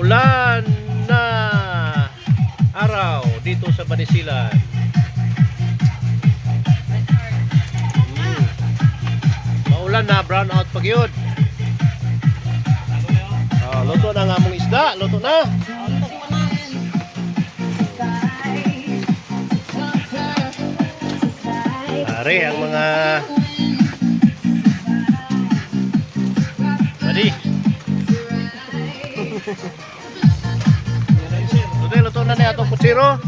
maulan na araw dito sa Banisilan. Mm. Maulan na, brown out pag yun. Oh, luto na nga mong isda, luto na. Pare, ang mga na niya itong kutsiro.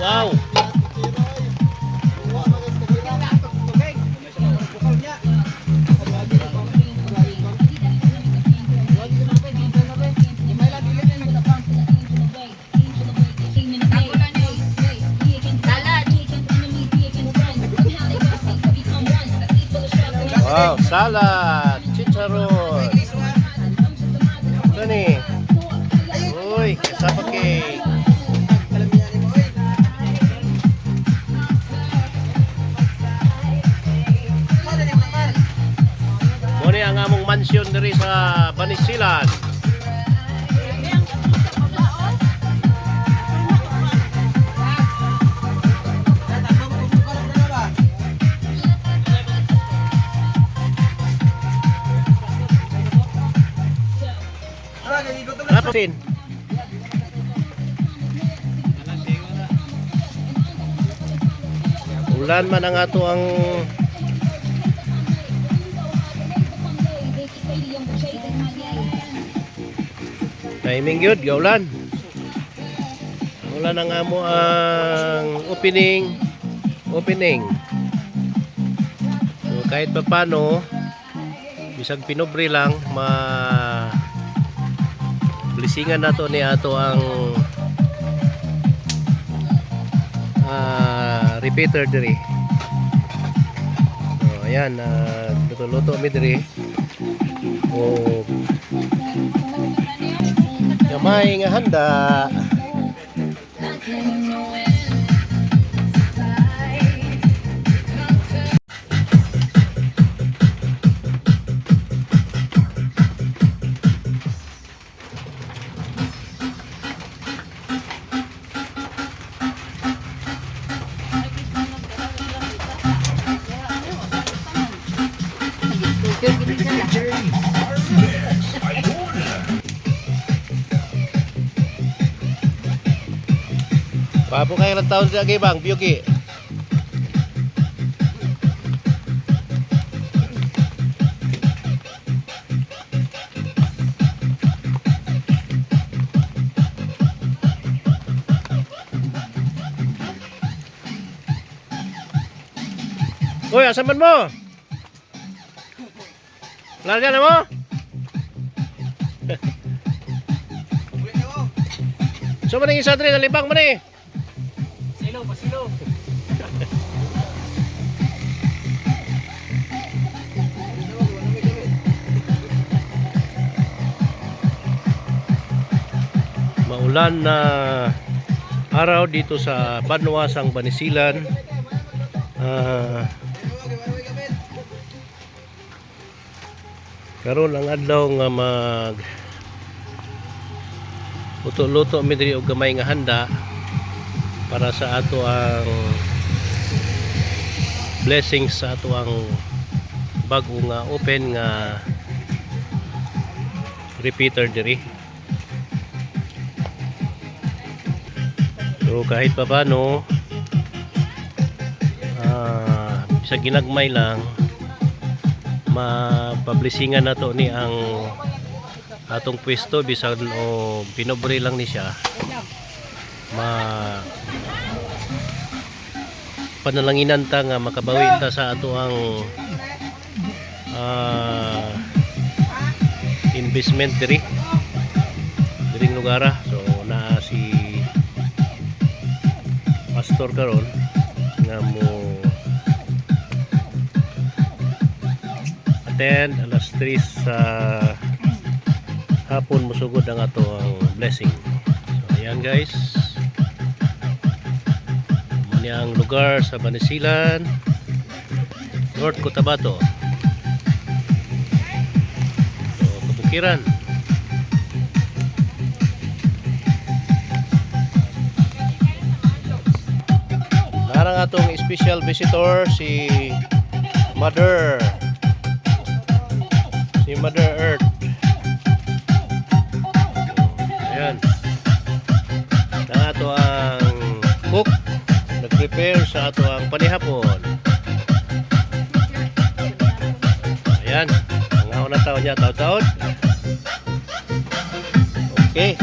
Wow! Wow, salad, chicharon. Ito ni. Uy, kasama cake. Muna ang among mansion diri sa Banisilan. Napasin. Ulan man ang ato ang timing yun, gaulan. Ulan ang amo ang opening opening. So, kahit pa paano bisag pinobre lang ma blisingan nato ni ato ang ah, repeater diri. So ayan uh, luto-luto mi diri. O gamay nga handa Papo kayo ng taon sa bang Biyuki Uy, asan man mo? Larga na mo? so maning isa dre nalibang man eh. Silo, pasilo. Maulan na araw dito sa Banwasang Banisilan. Ah karon ang adlaw nga mag luto-luto mi diri og gamay nga handa para sa ato ang blessings sa ato ang bago nga open nga repeater diri. So kahit pa paano ah sa ginagmay lang mapablisingan na to ni ang atong pwesto bisan o pinobre lang ni siya. Ma panalanginan ta nga makabawi ta sa ato ang ah, investment diri diring lugara. So na si pastor karon nga mo attend alas 3 sa hapon musugod ang ato ang blessing so ayan guys mani ang lugar sa Banisilan North Cotabato Kiran. Narang atong special visitor si Mother. Si Mother Earth. Ayan. Na ato ang cook nag-prepare sa ato ang panihapon. Ayan. Ang una taon niya, taon-taon. Okay.